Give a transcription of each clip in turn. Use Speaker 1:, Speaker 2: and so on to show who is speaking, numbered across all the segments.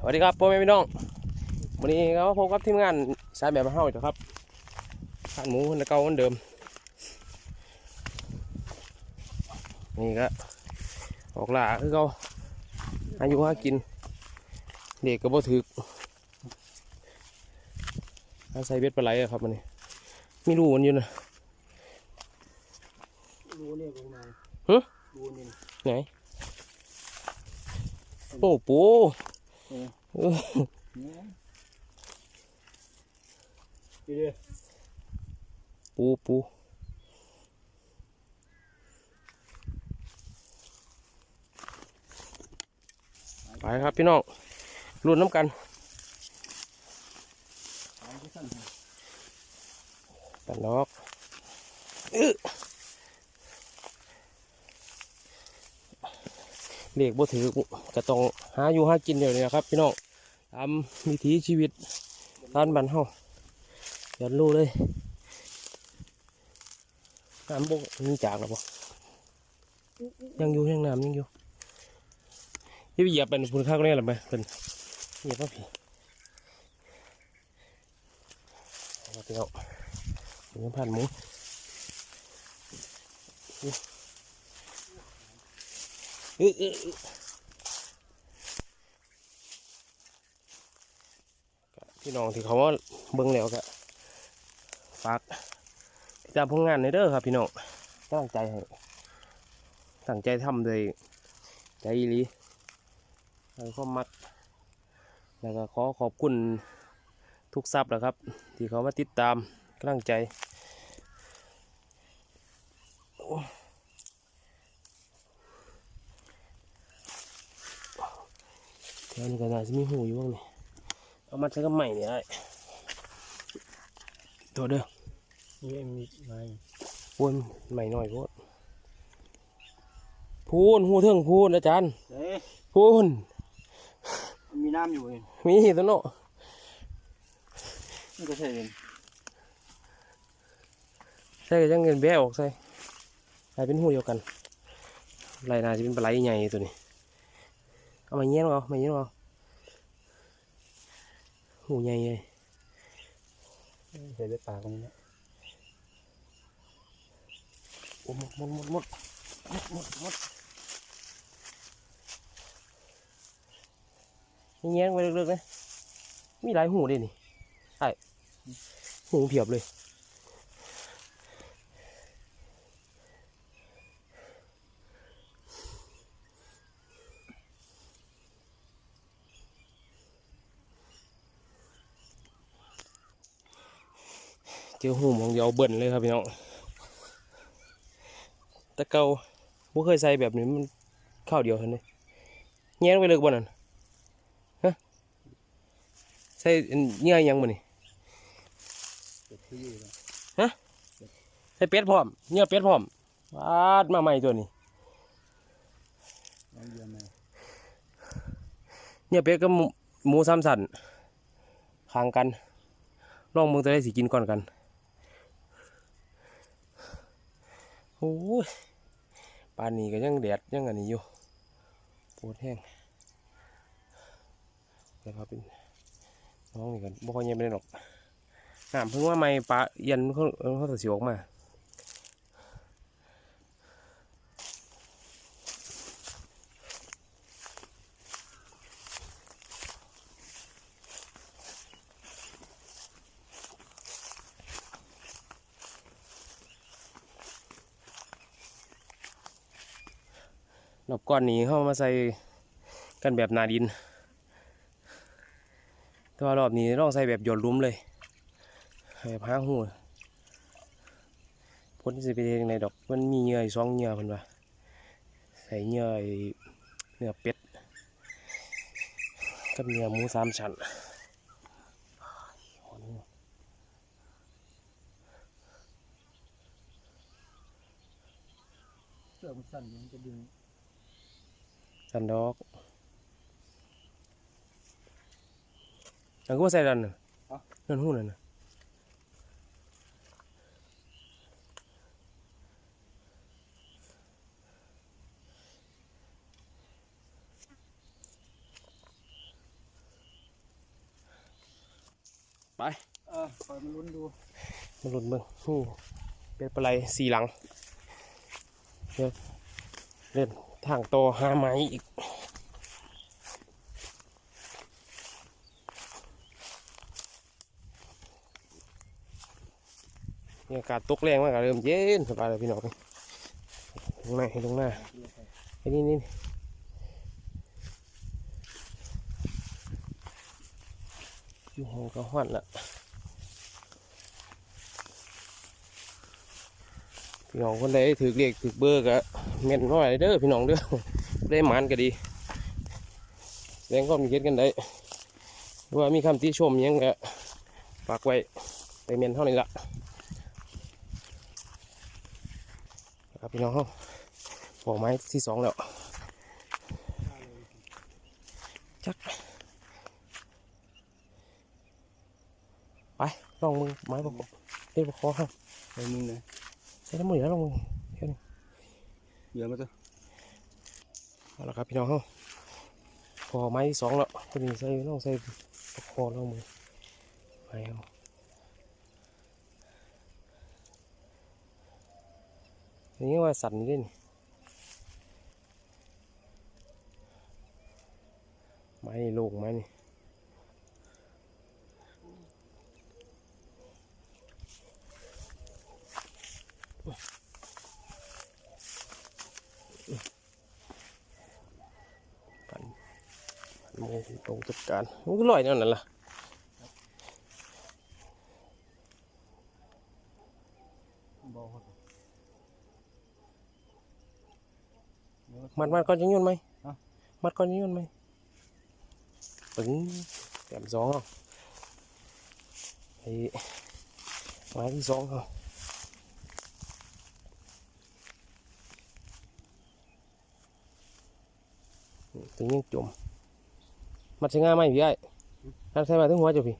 Speaker 1: สวัสดีครับพ่อแม่พี่น้องวันนี้ก็พบกับทีมงานสายแบบมาเฮาอีกแล้วครับข้านหมูคนเก่าคนเดิม นี่ก็ออกล่าคือเขาอายุหากิน เด็กก็บ่ถึกอาศัยเบ็ดปลาไหลอะครับมันนี่มีรูมันอยู่นะ
Speaker 2: รู้เนี่ยกูมา
Speaker 1: หึ
Speaker 2: รู้เนี่ย
Speaker 1: ไหนโอ้ปูเออ
Speaker 2: ดีเลย
Speaker 1: ปูปูไปครับพี่น้องรุ่นน้ำกัน
Speaker 2: เอาที่สั่น
Speaker 1: ตันดอกอื้อ เรียกบ่ถือก็ต้องหาอยู่หากินเดี๋ยวนี้ครับ พี่น้องตามวิถีชีวิตร้านบ้านเฮาอย่ารู้เลยน้ำบกมีจากหรอบ่ยังอยู่ยังน้ำยังอยู่ที่ไปเหยียบเป็นพุ่นข้างนี้หรือไม่เป็นเหยียบว่าผีเอาละพี่น้อผ่านหมูอื้ออื้ออื้ออื้อก็ พี่น้องที่เขาว่าเบิ่งแล้วก็ฝากติดตามผลงานในเด้อครับ พี่น้องตั้งใจให้ตั้งใจทำโดยใจอีลีแล้วก็มัก แล้วก็ขอขอบคุณทุกซับแหละครับ ที่เขามาติดตามกำลังใจ แถวนี้ก็น่าจะมีหูอยู่บ้างนี่เอามาใช้กับใหม่เนี่ยได้ตัวเด้อ
Speaker 2: นี่มีไง
Speaker 1: พูนใหม่หน่อยพูดพูนหูเทิงพูนอาจารย์
Speaker 2: เอ๊ะ
Speaker 1: พูน
Speaker 2: มีน้ำอยู่เอง
Speaker 1: มีตัวโน
Speaker 2: นี่ก็ใช่เลย
Speaker 1: ใส่ก็ยังเงินแบะออกใส่ใส่เป็นหูเดียวกันลายนาจะเป็นปลาไหลใหญ่ตัวนี้เอามาเงี้ยงเอามาเงี้ยงเอา หูใหญ่เลย
Speaker 2: ใส่เบ็ดปลาตรงนี้
Speaker 1: โอ้หมดหมดหมดหมดหมดหมดหมดมีแย้งไปเรื่อยๆนะมีหลายหูเลยนี่ไอ้หูเพียบเลย เจอหูมองเดียวเบิ่นเลยครับพี่น้องแต่เก่าบ่เคยใส่แบบนี้มันข้าวเดียวเท่านั้นแง้งไปเลยบ่นั่นฮะใส่เงื่อหยังบ่นี่
Speaker 2: เบ็ดที่อยู่นะ
Speaker 1: ใส่เป็ดพร้อมเงื่อเป็ดพร้อมวาดมาใหม่ตัวนี้
Speaker 2: เอาเยี่ยเป็
Speaker 1: ดกับหมูหมูสามสันข้างกันลองมึงจะได้สิกินก่อนกัน โอ้ยปานนี้ก็ยังแดดยังอันนี้อยู่ปวดแห้งนะครับเป็นน้องนี่กันบ่ค่อยยังไปได้หรอกน้ำเพิ่งว่าไม่ปลาเย็นเขาเขาเสียออกมา รอบก้อนนี้เข้ามาใส่กันแบบนาดินแต่ว่ารอบนี้ลองใส่แบบหย่อนลุ้มเลยแบบห้าหูพ้นสิไปเองในดอกมันมีเงื่ออยู่สองเงื่อเพิ่นว่าใส่เงื่อไอ้เนื้อเป็ดกับเนื้อหมูสามชั้น
Speaker 2: เสือมสั่นอยู่มันจะดึง
Speaker 1: สันดอกอันก็บ่ใส่ดันน่ะนั่นหูนั่นน่ะไป
Speaker 2: เออปล่อยมันลุ้นดู
Speaker 1: มาหลุดเบิ่งนี่เป็นปลาไหลสี่หลังเดี๋ยวเล่น ทางโตอหาไม้อีกนี่อากาศตกแรงมากเริ่มเย็นสบายเลยพี่น้องลงหน้าให้ลงหน้าไอ้นี่นี่อยู่ห้องก็ห้อนละพี่น้องคนใดถือเลขถือเบอร์ก็ แม่นน้อยเด้อพี่น้องเด้อได้หมานก็ดีแสดงความคิดกันได้หรือว่ามีคำติชมหยังก็ฝากไว้ไปเมนเท่านี้ละนะครับพี่น้องเขาบอกไม้ที่สองแล้วจักไปลองมึงไม้ประกอบเรียกประคอครับ
Speaker 2: ไปมึงเลย
Speaker 1: ใส่น้ำมือแล้วลองมึง
Speaker 2: เดี๋ยวมาตัว
Speaker 1: เอาละครับพี่น้องเขาพอไม้ที่สองแล้วตัวนี้ใส่น้องใส่ประคอลองมือไปเอาอันนี้ว่าสั่นนี่นี่ไม้นี่โล่งไม้นี่ ตรงจัดการมันก็ลอยนั่นน่ะล่ะ
Speaker 2: บอกเขา
Speaker 1: มัดมัดก่อนจะยุ่นไหม
Speaker 2: ฮะ
Speaker 1: มัดก่อนจะยุ่นไห มปึ้งแต้มสองเอาไอ้ไม้ที่สองเอาถึงยังจมมัดใช้ง่ายไหมพี่ไอ้นั่นใช้มาถึงหัวจ้าพี่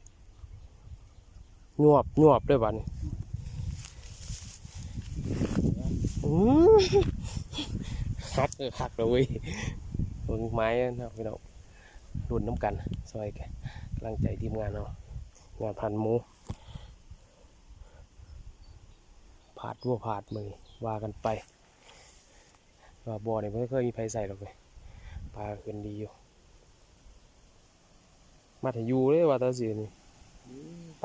Speaker 1: หยวบหยวบเลยบัดนี้อืมหักเออหักเลยเว้ยเบิ่งไม้นะพี่น้องรุ่นน้ำกันซอยกันกำลังใจทีมงานเนาะงานพันหมูผาดวัวผาดมือว่ากันไปว่าบ่อเนี่ยไม่เคยมีไฟใส่หรอกเลยปลาขึ้นดีอยู่ มาถึงยูเลยว่าตาสีนี่ไป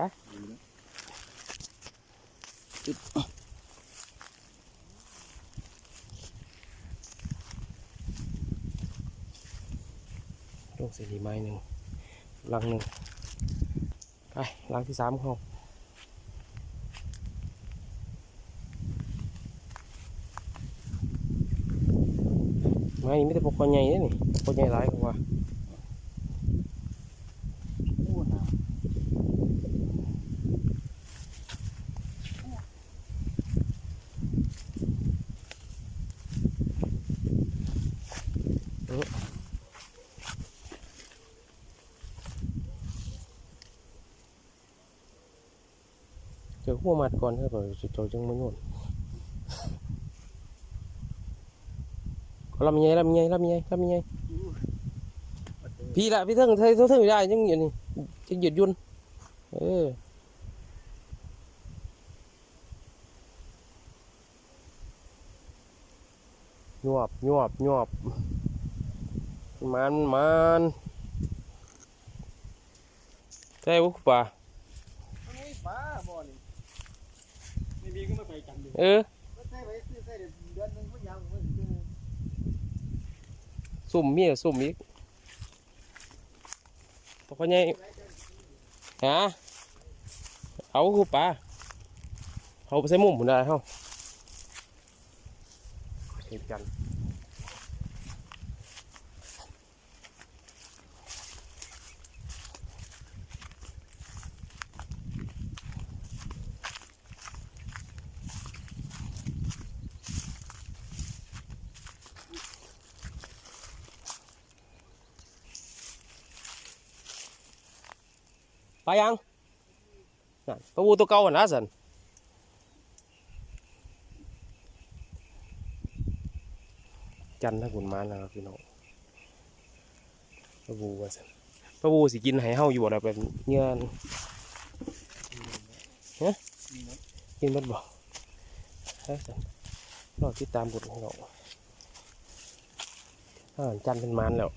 Speaker 1: ลงเสียดีไม้หนึ่งลังหนึ่งไปลังที่สามของไม้นี่ไม่ได้ปกคอใหญ่เลยนี่ปกใหญ่หลายกว่า เจอพวมัดก่อนเถอะเปิดโจจังมันนู่นก็ลำไยลำไยลำไยลำไยพี่ละพี่เทิงเทิงเถิงได้ยังอยู่นี่จะหยุดยุ่นเออหยวบหยวบหยวบมันมันใช่ปุ๊กป่า
Speaker 2: ป่าบ่อนี่ไม่มีก็ไม่ไปจัน เอ
Speaker 1: อ
Speaker 2: สุ่ม
Speaker 1: มีสุ่มอีกพวกเขาใหญ่ฮะเอาคือปลาเอาไปใส่มุมผมได้เฮาเห็นกัน sayang. Nah, pembutuh kawan asan. Chăn nó còn mà là cái nọ. Nó vù asan. พระบูสิกินให้เฮาอยู่บ่ได้แบบเงี้ยฮะกินมัดบ่ฮะรอติดตามบทของเราอ่าจันเป็นมานแล้ว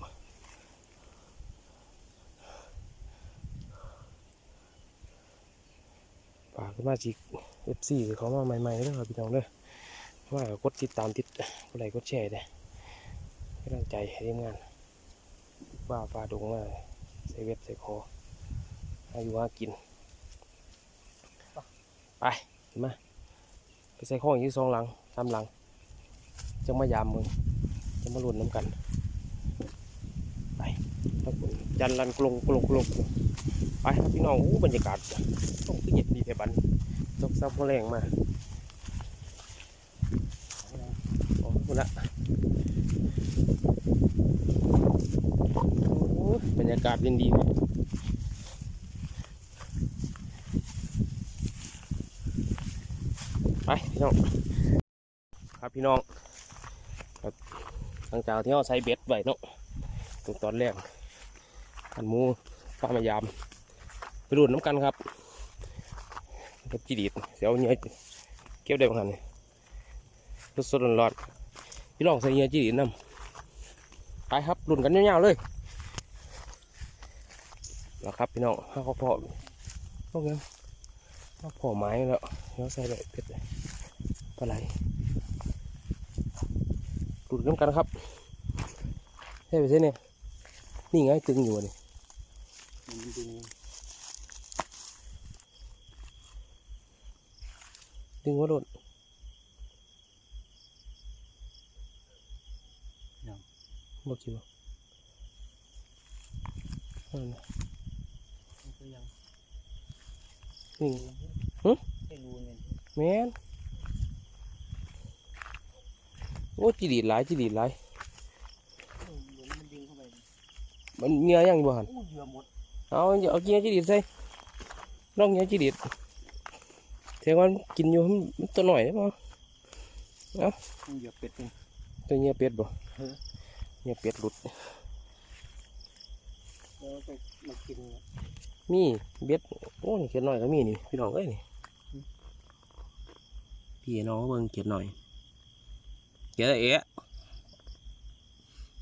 Speaker 1: ฝากมาจีเอฟซีเขามาใหม่ๆเด้อครับพี่น้องเด้อว่ากดติดตามติดกดไลค์กดแชร์เด้อกำลังใจให้ทีมงานบ้าปลาดงมาใส่เว็บใส่คออายุหากิน ไปเห็นไหมาไปใส่ข้องอีกสองหลังสามหลัง จะมายามมึง จะมาลุ้นน้ำกัน ไปครันลันกลงกลงกลงไปพี่น้องอู้บรรยากาศต้องเย็น ดีแต่บันตกซับพแรงมาโอ้คุณละโอ้บรรยากาศย็นดีครับไปพี่น้อง ครับพี่น้องครับหลังจากที่เราใช้เบ็ดไว้เนาะตรงตอนแรกอันมูปลามายาม ไปดูดน้ำกันครับ กับจีดีดเดี๋ยวเนี้ยเก็บได้บางครันี่รสสดร้อนพี่ลองใส่เนี้ยจีดีดน้ำไปครับรุ่นกันยาวๆเลยแล้วครับพี่น้องข้าวพอพวกนี้ข้าวพอไม้แล้วแล้วใส่เลยเผ็ดเลยปลาไหลดูดน้ำกันครับใช่ไปใช่เนี่ยนี่ไงตึงอยู่นี่
Speaker 2: ดึง
Speaker 1: ว่าหล่นบอกกี่บ่นั่นนะ
Speaker 2: นี่ฮึ
Speaker 1: แมนโอ้จีดีดหลายจีดีดหลาย
Speaker 2: มันเงี้
Speaker 1: ยยังบ่หัน
Speaker 2: เอา
Speaker 1: เอาเงี้ยจีดีดใส่ลองเงี้ยจีดี เท่าวันกินอยู่มันตัวหน่อยได้ป่ะ
Speaker 2: เหยื่อเป็ดเป็น
Speaker 1: ตัวเงียเป็ดบ่
Speaker 2: เออ
Speaker 1: เงียเป็ดหลุด
Speaker 2: แล้วก็มากิน
Speaker 1: มีเบ็ดโอ้ยเขียนหน่อยก็มีนี่พี่น้องเอ้ยนี่พี่น้องเบิ่งเขียนหน่อยเขียนแต่เอะ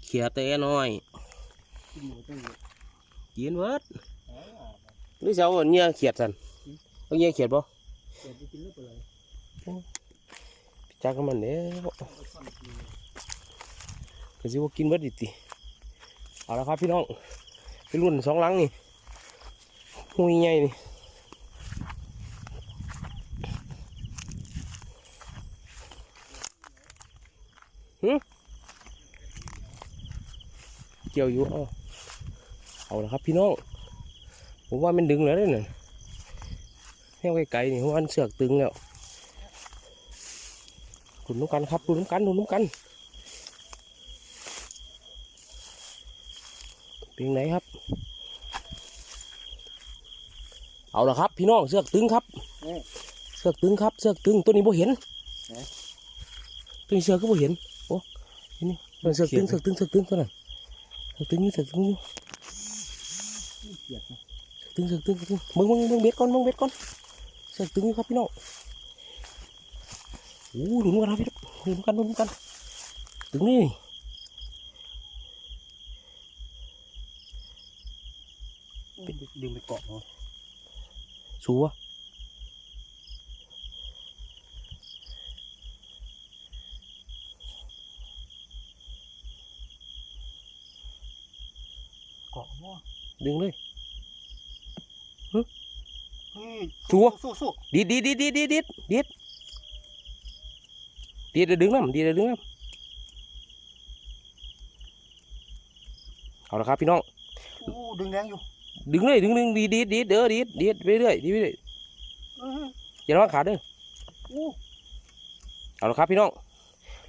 Speaker 1: เขียนแต่เอะน้อย
Speaker 2: กินหมูตั้งเยอะ
Speaker 1: กินเวิร์ด
Speaker 2: อ่า
Speaker 1: หรือจะเอาเงี้ยเขียดสันเอาเงี้ยเขียดบ่ จักมันเด้อ
Speaker 2: เอาไปซ่อนกิน
Speaker 1: ก็สิว่ากินเบิดดิติเอาละครับพี่น้องไปรุ่นสองหลังนี่หูยใหญ่นี่หึเกี่ยวอยู่เอาเอาละครับพี่น้องผมว่ามันดึงแล้วเนี่ย แห้งไกลๆนี่ผมว่ามันเสือกตึงแล้วดุนน้ำกันครับดุนน้ำกันดุนน้ำกันเพียงไหนครับ เอาละครับ พี่น้องเสือกตึงครับ
Speaker 2: นี่
Speaker 1: เสือกตึงครับเสือกตึงตัวนี้บ่เห็น
Speaker 2: ไหน
Speaker 1: ตัวนี้เสือกก็บ่เห็นโอ้นี่นี่มันเสือกตึงเสือกตึงเสือกตึงตัวนั้นเสือกตึงอยู่เสือกตึงอยู่
Speaker 2: เกลียดนะ
Speaker 1: ตึงเสือกตึง เสือกตึงมึงมึงมึงเบ็ดก่อนมึงเบ็ดก่อนเสือกตึงอยู่ครับพี่น้องโอ้หลุนกันครับพี่น้องหลุนกันหลุนกันตึงนี่
Speaker 2: ดึงไปเกาะเนาะ
Speaker 1: สูวะ
Speaker 2: เกาะว่า
Speaker 1: ดึงเลย
Speaker 2: เฮ้ย
Speaker 1: สู้
Speaker 2: สู้สู้
Speaker 1: ดีดดีดดีดดีดดีดดีดดีดดึงน้ำดีดดึงน้ำเอาละครับพี่น้อง
Speaker 2: ดึงแรงอยู่
Speaker 1: ดึงเลยดึงดึงดีดีดีด้อดีดีไเรื่อยดีเรื่อย
Speaker 2: อ
Speaker 1: ย่าระวัขาเด้อเอาละครับพี่น้อง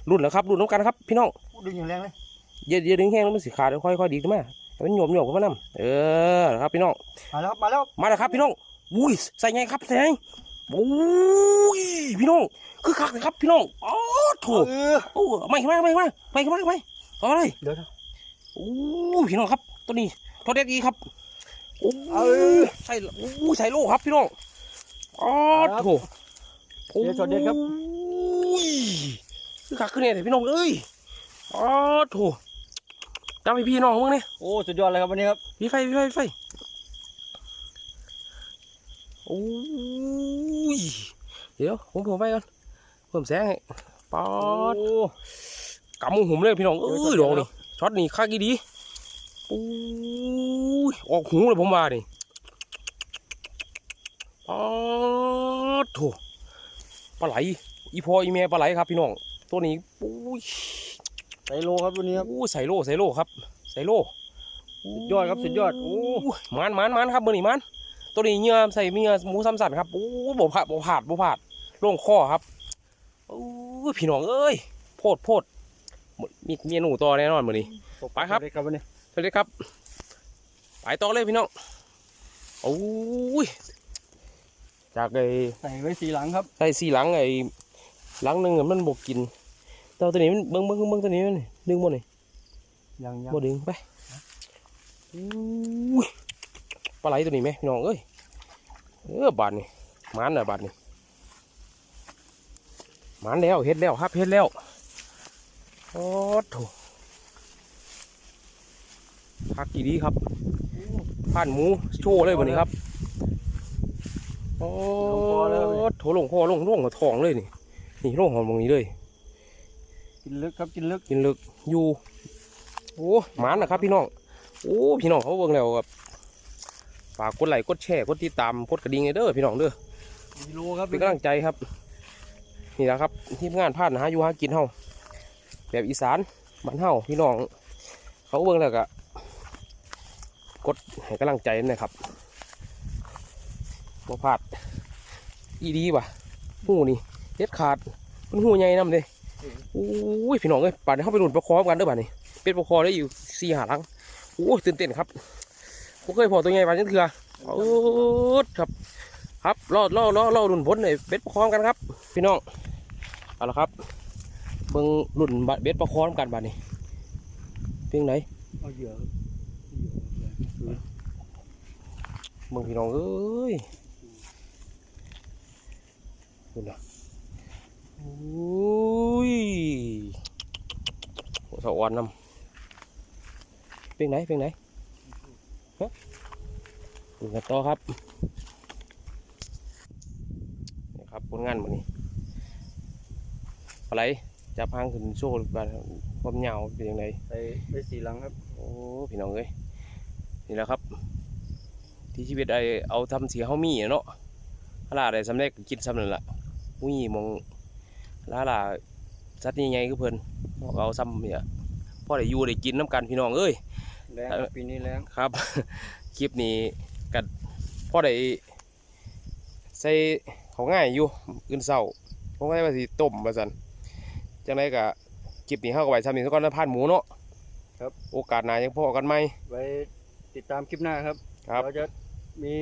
Speaker 1: รุนแล้วครับรุนน้ำกันครับพี่น้อง
Speaker 2: ดึงอย่างแรงเลย
Speaker 1: อย่าอย่าดึงแห้งแล้วมันสิขาดค่อยค่อยดีขึ้นมาเป็นโยมโยมขึ้นมาน่ำเออครับพี่น้อง
Speaker 2: มาแล้วมาแล้ว
Speaker 1: มาแล้วครับพี่น้อง อุ้ยใส่ไงครับใส่ไงโอ้ยพี่น้องคือคักเลยครับพี่น้องอ๋อโถ
Speaker 2: เออ
Speaker 1: โอ้ไม่ไม่ไม่ไม่ไม่ไม่ไม่เอาเลย
Speaker 2: เดี๋ยวนะ
Speaker 1: โอ้พี่น้องครับ ตัวนี้ตัวเด็ดดีครับโอ้
Speaker 2: เออ
Speaker 1: ใส่โอ้ใส่โลครับพี่น้องอ๋อโถ
Speaker 2: เดี๋ยวช็อตเด็ดครับ
Speaker 1: โอ้ยคือขักขึ้นเนี่ยเถอะพี่น้องเอ้ยอ๋อโถจำให้พี่น้องมึงเนี่ย
Speaker 2: โอ้สุดยอดเลยครับวันนี้ครับ
Speaker 1: พี่ไฟพี่ไฟพี่ไฟ โอ้ย เดี๋ยวผมผมไปก่อนเพิ่มแสงให้ป๊อด
Speaker 2: โอ้
Speaker 1: กำมือผมเลยพี่น้องเอ้
Speaker 2: เดี๋ยวยช็อตเดียว
Speaker 1: ดอกนี่ช็อตนี่คักอีดีโอ้ยออกหูเลยผมว่านี่ป๊อดโถปลาไหล อีพออีเมปลาไหลครับพี่น้อง ตัวนี้โอ้ย
Speaker 2: ไซโลครับวันนี้ครับ
Speaker 1: โอ้ยใส่โลใส่โลครับ ใส่โล
Speaker 2: สุดยอดครับสุดยอดโอ้
Speaker 1: มันมันมันครับเบอร์นี่มัน ตัวนี้เหงื่อใส่เหงื่อหมูซ้ำสันครับโอ้ยบ่ผาดบ่ผาดบ่ผาดลงคอครับโอ้ยพี่น้องเอ้ยโพดโพดมีเมนูต่อแน่นอนมื้อนี้ไปครับ
Speaker 2: เลยครับวันนี้
Speaker 1: สวัสดีครับไปต่อเลยพี่น้องโอ้ยจากไอ้
Speaker 2: ใส่ไว้สีหลังครับ
Speaker 1: ใส่สี่หลังไอ้หลังหนึ่งอะมันบกกินแต่ว่าตัวนี้มันเบิ้งเบิ้งเบิ้งตัวนี้มันดึงบ่นี่
Speaker 2: ยังยัง
Speaker 1: บ่ดึงไปอุ้ยป ลาไหลตัวนี้ไหมพี่น้องเอ้ยเออบาดนี่หมันน่ะบาดนี่หมันแล้วเฮ็ดแล้วครับเฮ็ดแล้วโอ้โถพักกี่ดีครับผ่านหมูโชว์เลยวันนี้ครับโอ้โถลงคอลงลงกับทองเลยนี่นี่ลงหอมตรงนี้เลย
Speaker 2: กินลึกครับกินลึก
Speaker 1: กินลึกอยู่โอ้หมานนะครับพี่น้องโอ้พี่น้องเขาเบิ่งแล้วกับ ฝากกดไลค์กดแชร์กดติดตามกดกระดิ่งให้เด้อพี่น้องเด้อ
Speaker 2: กิโลครับ
Speaker 1: เป็นกำลังใจครับ นี่แหละครับทีมงานพาดหาอยู่หากินเฮาแบบอีสานบ้านเฮาพี่น้อง เขาเบิ่งแล้วก็กดให้กำลังใจนะครับบ่พลาดอีดีว่ะหูนี่เด็ดขาดมันหูใหญ่นำเลยโอ้ยพี่น้องเอ้ยป่านนี้เข้าไปหลุนประคอกันเด้อป่านนี้ เป็นประคอได้อยู่สี่หาหลังโอ้ยตื่นเต้นครับ ผมเคยพอตัวใหญ่ปานนี้เถื่อโอ้ยครับครับรอรอรอรอรุ่นพ้นเลยเบ็ดประคองกันครับ พี่น้องเอาละครับเบิ่งรุ่นเบ็ดประคองกันบัดนี้เพียงไหน
Speaker 2: เอาเหยื่อครับเหยื่อ
Speaker 1: เบิ่งพี่น้องเอ้ยคุณนะโอ้ยโหสะอ่อนนำเพียงไหนเพียงไหน ดูกันต่อครับนี่ครับผลงานมื้อนี้อะไรจับหางขึ้นโซ่บาดความยาวเป็นยังไง
Speaker 2: ใส่ไว้สีหลังครับ
Speaker 1: โอ้พี่น้องเอ้ยนี่แหละครับ ที่ชีวิตไอเอาทำเสียเฮามีอะเนาะลาลาได้สำเร็จกินสำเร็จละมุ้ยมองลาลาสัตว์ใหญ่ๆคือเพิ่นเอาซ้ำเนี่ยพ่อได้อยู่ได้กินน้ำกันพี่น้องเอ้ย
Speaker 2: แรงครับปีนี้แรง
Speaker 1: ครับ คลิปนี้กัพ่อได้ใส่เขาง่ายอยู่อื่นเศร้าเพราะว่าว่าสิต้มมาสันจังไรกะคลิปนี้เข้ากับไปซ้ำนี่สักก้อนผ่านหมูเนาะโอกาสหน้ายังพอกันไหม
Speaker 2: ไว้ติดตามคลิปหน้าครับ
Speaker 1: ครับ
Speaker 2: เราจะมี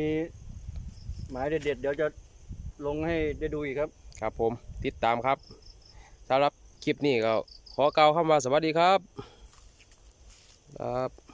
Speaker 2: หมายเด็ดๆเดี๋ยวจะลงให้ได้ดูอีกครับ
Speaker 1: ครับผมติดตามครับสำหรับคลิปนี้ก็ขอกล่าวคำว่าสวัสดีครับ ครับ